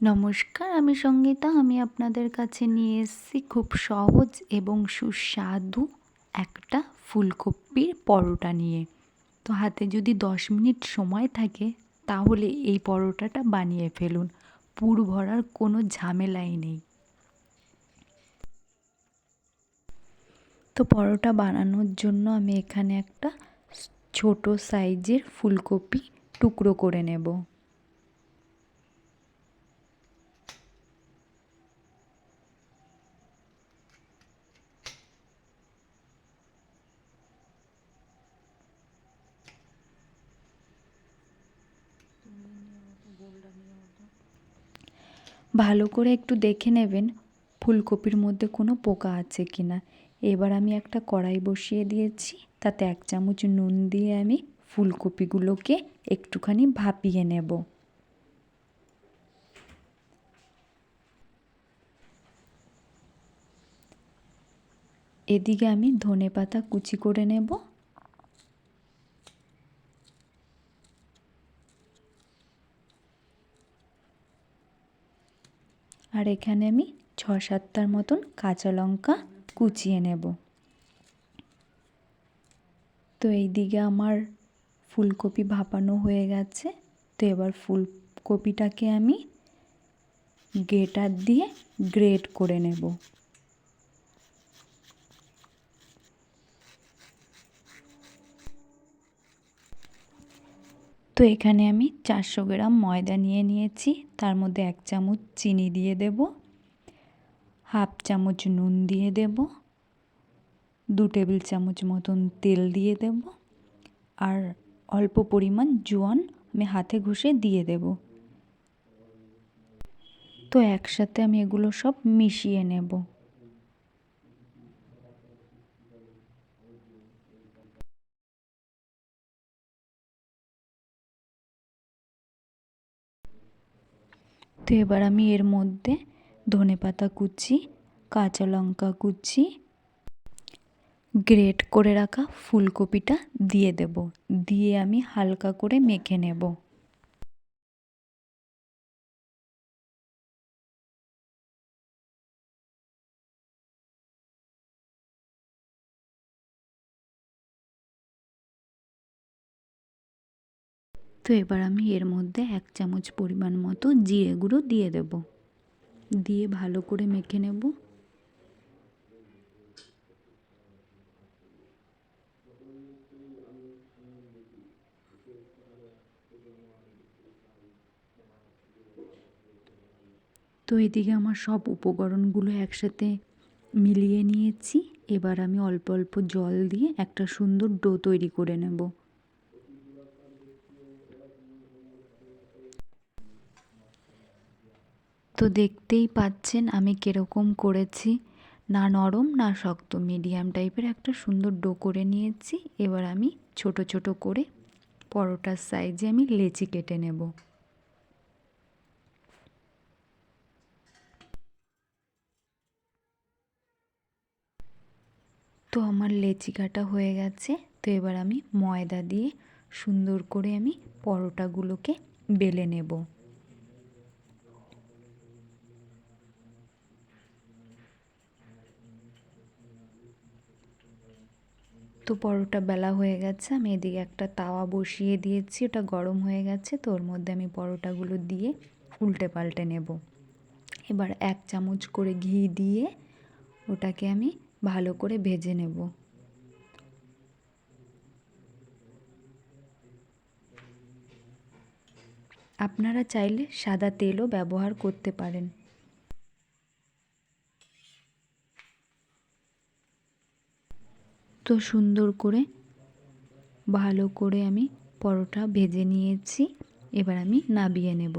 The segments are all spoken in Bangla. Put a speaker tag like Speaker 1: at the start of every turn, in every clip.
Speaker 1: নমস্কার, আমি সঙ্গীতা। আমি আপনাদের কাছে নিয়ে এসেছি খুব সহজ এবং সুস্বাদু একটা ফুলকপির পরোটা নিয়ে। তো হাতে যদি দশ মিনিট সময় থাকে, তাহলে এই পরোটাটা বানিয়ে ফেলুন। পুর ভরার কোনো ঝামেলাই নেই। তো পরোটা বানানোর জন্য আমি এখানে একটা ছোট সাইজের ফুলকপি টুকরো করে নেব। ভালো করে একটু দেখে নেবেন, ফুলকপির মধ্যে কোনো পোকা আছে কি না এবার আমি একটা কড়াই বসিয়ে দিয়েছি, তাতে এক চামচ নুন দিয়ে আমি ফুলকপিগুলোকে একটুখানি ভাপিয়ে নেব। এদিকে আমি ধনে পাতা কুচি করে নেব। আর এখানে আমি ছ সাতটার মতন কাঁচা লঙ্কা কুচিয়ে নেব। তো এই দিকে আমার ফুলকপি ভাপানো হয়ে গেছে। তো এবার ফুলকপিটাকে আমি গ্রেটার দিয়ে গ্রেট করে নেব। তো এখানে আমি চারশো গ্রাম ময়দা নিয়ে নিয়েছি। তার মধ্যে এক চামচ চিনি দিয়ে দেব। হাফ চামচ নুন দিয়ে দেব। দু টেবিল চামচ মতন তেল দিয়ে দেব। আর অল্প পরিমাণ জোয়ান আমি হাতে ঘষে দিয়ে দেব। তো একসাথে আমি এগুলো সব মিশিয়ে নেব। তো এবার আমি এর মধ্যে ধনে পাতা কুচি, কাঁচা লঙ্কা কুচি গ্রেট করে রাখা ফুলকপিটা দিয়ে দেব। দিয়ে আমি হালকা করে মেখে নেব। তো এবার আমি এর মধ্যে এক চামচ পরিমাণ মতো জিরে গুঁড়ো দিয়ে দেব। দিয়ে ভালো করে মেখে নেব। তো এদিকে আমার সব উপকরণগুলো একসাথে মিলিয়ে নিয়েছি। এবার আমি অল্প অল্প জল দিয়ে একটা সুন্দর ডো তৈরি করে নেব। তো দেখতেই পাচ্ছেন আমি কীরকম করেছি। না নরম, না শক্ত মিডিয়াম টাইপের একটা সুন্দর ডো করে নিয়েছি। এবার আমি ছোট ছোট করে পরোটার সাইজে আমি লেচি কেটে নেব। তো আমার লেচি কাটা হয়ে গেছে। তো এবার আমি ময়দা দিয়ে সুন্দর করে আমি পরোটাগুলোকে বেলে নেব। তো পরোটা বেলা হয়ে গেছে, আমি এদিকে একটা তাওয়া বসিয়ে দিয়েছি, ওটা গরম হয়ে গেছে, তো ওর মধ্যে আমি পরোটাগুলো দিয়ে উল্টে পাল্টে নেব। এবার এক চামচ করে ঘি দিয়ে ওটাকে আমি ভালো করে ভেজে নেব। আপনারা চাইলে সাদা তেলও ব্যবহার করতে পারেন। তো সুন্দর করে, ভালো করে আমি পরোটা ভেজে নিয়েছি। এবার আমি নাবিয়ে নেব।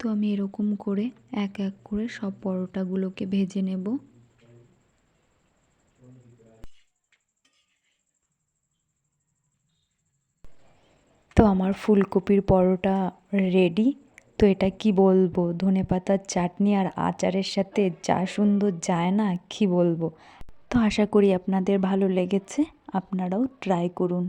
Speaker 1: তো আমি এরকম করে এক এক করে সব পরোটাগুলোকে ভেজে নেব। তো আমার ফুলকপির পরোটা রেডি তো এটা কি বলব? ধনে পাতার চাটনি আর আচারের সাথে যা সুন্দর যায় না, কি বলব? তো আশা করি আপনাদের ভালো লেগেছে, আপনারাও ট্রাই করুন।